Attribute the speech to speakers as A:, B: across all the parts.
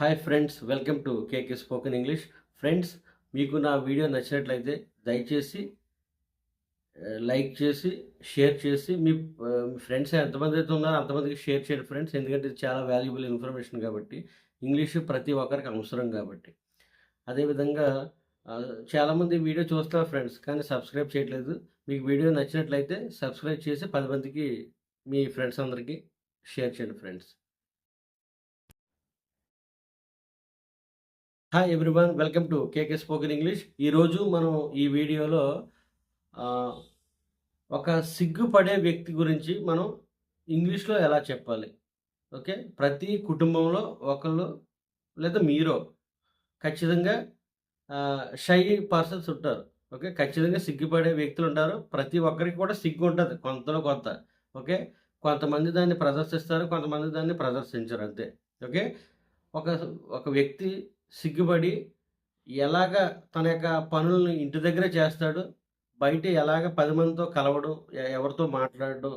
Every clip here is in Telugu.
A: Hi friends welcome to KK spoken English. Friends మీకు నా వీడియో నచ్చినట్లయితే దయచేసి లైక్ చేసి షేర్ చేసి మీ ఫ్రెండ్స్ ఎంతమంది అయితే ఉన్నారో అంతమందికి షేర్ చేయండి ఫ్రెండ్స్. ఎందుకంటే ఇది చాలా వాల్యుబుల్ ఇన్ఫర్మేషన్ కాబట్టి ఇంగ్లీష్ ప్రతి ఒక్కరికి అవసరం కాబట్టి. అదేవిధంగా చాలామంది వీడియో చూస్తున్నారు ఫ్రెండ్స్ కానీ సబ్స్క్రైబ్ చేయట్లేదు. మీకు వీడియో నచ్చినట్లయితే సబ్స్క్రైబ్ చేసి పది మందికి మీ ఫ్రెండ్స్ అందరికీ షేర్ చేయండి friends. Hi everyone welcome to KK spoken English ఈరోజు మనం ఈ వీడియోలో ఒక సిగ్గుపడే వ్యక్తి గురించి మనం ఇంగ్లీష్లో ఎలా చెప్పాలి? ఓకే? ప్రతి కుటుంబంలో ఒకళ్ళు లేదా మీరో ఖచ్చితంగా షై పర్సన్స్ ఉంటారు. ఓకే? ఖచ్చితంగా సిగ్గుపడే వ్యక్తులు ఉంటారు. ప్రతి ఒక్కరికి కూడా సిగ్గు ఉంటుంది కొంతలో కొంత. ఓకే? కొంతమంది దాన్ని ప్రదర్శిస్తారు కొంతమంది దాన్ని ప్రదర్శించరు అంతే. ఓకే? ఒక ఒక వ్యక్తి సిగ్గుపడి ఎలాగ తన యొక్క పనులను ఇంటి దగ్గరే చేస్తాడు బయట ఎలాగ పది మందితో కలవడు ఎ- ఎవరితో మాట్లాడడు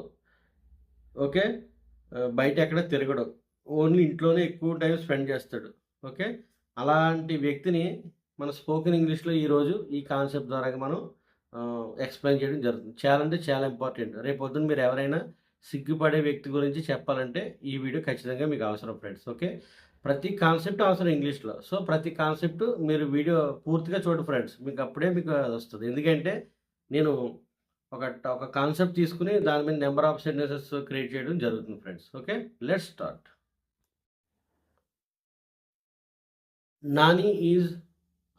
A: ఓకే? బయట ఎక్కడ తిరగడు. ఓన్లీ ఇంట్లోనే ఎక్కువ టైం స్పెండ్ చేస్తాడు ఓకే? అలాంటి వ్యక్తిని మన స్పోకెన్ ఇంగ్లీష్లో ఈరోజు ఈ కాన్సెప్ట్ ద్వారా మనం ఎక్స్ప్లెయిన్ చేయడం జరుగుతుంది. చాలా అంటే చాలా ఇంపార్టెంట్. రేపు పొద్దున్న మీరు ఎవరైనా సిగ్గుపడే వ్యక్తి గురించి చెప్పాలంటే ఈ వీడియో ఖచ్చితంగా మీకు అవసరం ఫ్రెండ్స్ ఓకే? ప్రతి కాన్సెప్ట్ అవసరం ఇంగ్లీష్లో సో ప్రతి కాన్సెప్ట్ మీరు వీడియో పూర్తిగా చూడండి ఫ్రెండ్స్ మీకు అప్పుడే మీకు అది వస్తుంది. ఎందుకంటే నేను ఒక ఒక కాన్సెప్ట్ తీసుకుని దాని మీద నెంబర్ ఆఫ్ సెంటెన్సెస్ క్రియేట్ చేయడం జరుగుతుంది friends okay let start Nani is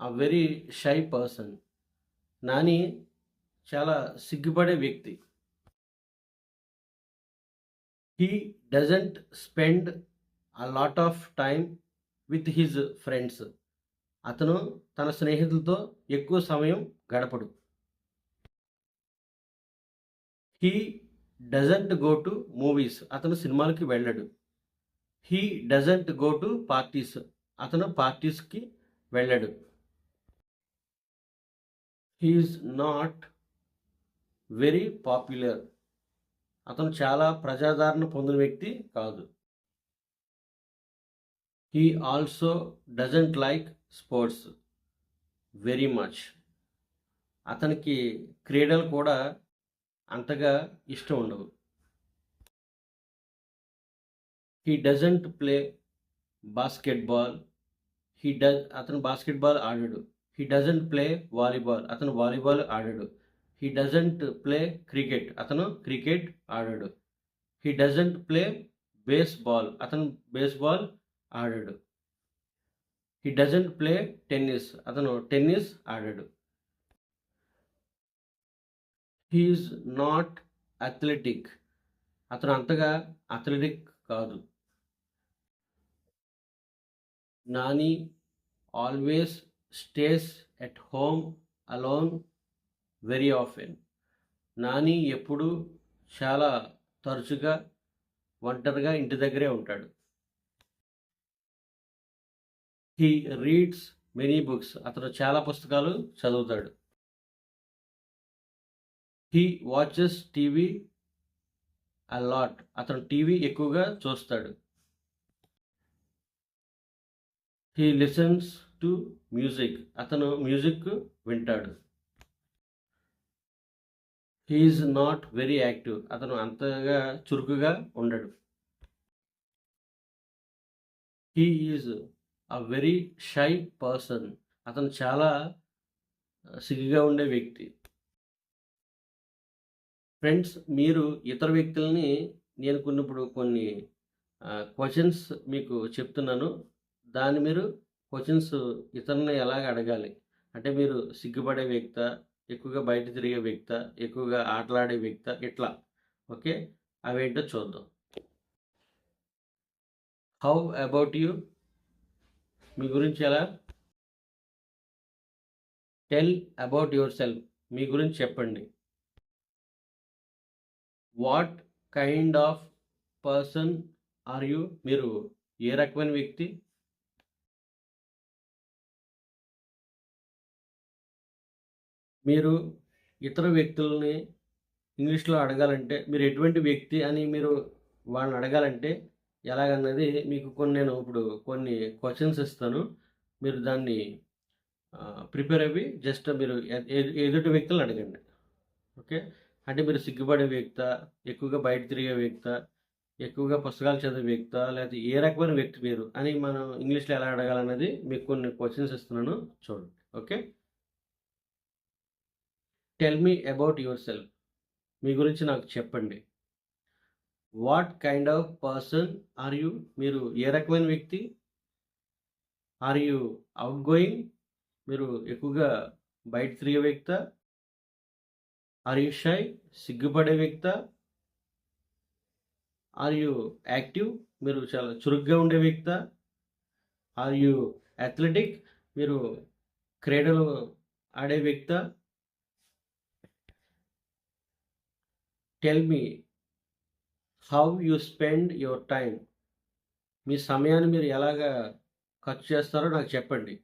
A: a very shy person Nani చాలా సిగ్గుపడే వ్యక్తి. He doesn't spend a lot of time with his friends అతను తన స్నేహితులతో ఎక్కువ సమయం గడపడు. He doesn't go to movies అతను సినిమాలకి వెళ్ళడు. He doesn't go to parties అతను పార్టీస్కి వెళ్ళడు. హీఈస్ నాట్ వెరీ పాపులర్ అతను చాలా ప్రజాదరణ పొందిన వ్యక్తి కాదు. He also doesn't like sports very much అతనికి క్రీడలు కూడా అంతగా ఇష్టం ఉండవు. He doesn't play basketball he does అతను బాస్కెట్బాల్ ఆడాడు. హీ డజంట్ ప్లే వాలీబాల్ అతను వాలీబాల్ ఆడాడు. హీ డజంట్ ప్లే క్రికెట్ అతను క్రికెట్ ఆడాడు. హీ డజంట్ ప్లే బేస్బాల్ అతను బేస్బాల్ ఆడాడు. హీ డజంట్ ప్లే టెన్నిస్ అతను టెన్నిస్ ఆడాడు. హీఈస్ నాట్ అథ్లెటిక్ అతను అంతగా అథ్లెటిక్ కాదు. Nani always stays at home alone very often Nani ఎప్పుడు చాలా తరచుగా ఒంటరిగా ఇంటి దగ్గరే ఉంటాడు. హీ రీడ్స్ మెనీ బుక్స్ అతను చాలా పుస్తకాలు చదువుతాడు. He watches TV a lot అతను టీవీ ఎక్కువగా చూస్తాడు. హీ లిసన్స్ టు మ్యూజిక్ అతను మ్యూజిక్ వింటాడు. హీఈస్ నాట్ వెరీ యాక్టివ్ అతను అంతగా చురుకుగా ఉండడు. He is a very shy person అతను చాలా సిగ్గుగా ఉండే వ్యక్తి. ఫ్రెండ్స్ మీరు ఇతర వ్యక్తుల్ని నేను కొన్ని ఇప్పుడు కొన్ని క్వశ్చన్స్ మీకు చెప్తున్నాను. దాన్ని మీరు క్వశ్చన్స్ ఇతరులను ఎలాగ అడగాలి? అంటే మీరు సిగ్గుపడే వ్యక్త ఎక్కువగా బయట తిరిగే వ్యక్త ఎక్కువగా ఆటలాడే వ్యక్త ఇట్లా. ఓకే? అవేంటో చూద్దాం. హౌ అబౌట్ యూ మీ గురించి ఎలా? టెల్ అబౌట్ యువర్ సెల్ఫ్ మీ గురించి చెప్పండి. What kind of person are you మీరు ఏ రకమైన వ్యక్తి? మీరు ఇతర వ్యక్తుల్ని ఇంగ్లీష్లో అడగాలంటే మీరు ఎటువంటి వ్యక్తి అని మీరు వాళ్ళని అడగాలంటే ఎలాగన్నది మీకు కొన్ని నేను ఇప్పుడు కొన్ని క్వశ్చన్స్ ఇస్తాను. మీరు దాన్ని ప్రిపేర్ అయ్యి జస్ట్ మీరు ఎదుటి వ్యక్తులను అడగండి. ఓకే? అంటే మీరు సిగ్గుపడే వ్యక్త ఎక్కువగా బయట తిరిగే వ్యక్త ఎక్కువగా పుస్తకాలు చదివే వ్యక్త లేకపోతే ఏ రకమైన వ్యక్తి మీరు అని మనం ఇంగ్లీష్లో ఎలా అడగాలన్నది మీకు కొన్ని క్వశ్చన్స్ ఇస్తున్నాను చూడండి. Okay? Tell me about yourself మీ గురించి నాకు చెప్పండి. What kind of person are you మీరు ఏ రకమైన వ్యక్తి? ఆర్ యూ అవుట్ గోయింగ్ మీరు ఎక్కువగా బయట తిరిగే వ్యక్త? ఆర్ యూ షై సిగ్గుపడే వ్యక్త? ఆర్ యూ యాక్టివ్ మీరు చాలా చురుగ్గా ఉండే వ్యక్త? ఆర్ యూ అథ్లెటిక్ మీరు క్రీడలు ఆడే వ్యక్త? Tell me how you spend your time మీ సమయాన్ని మీరు ఎలాగా ఖర్చు చేస్తారో నాకు చెప్పండి.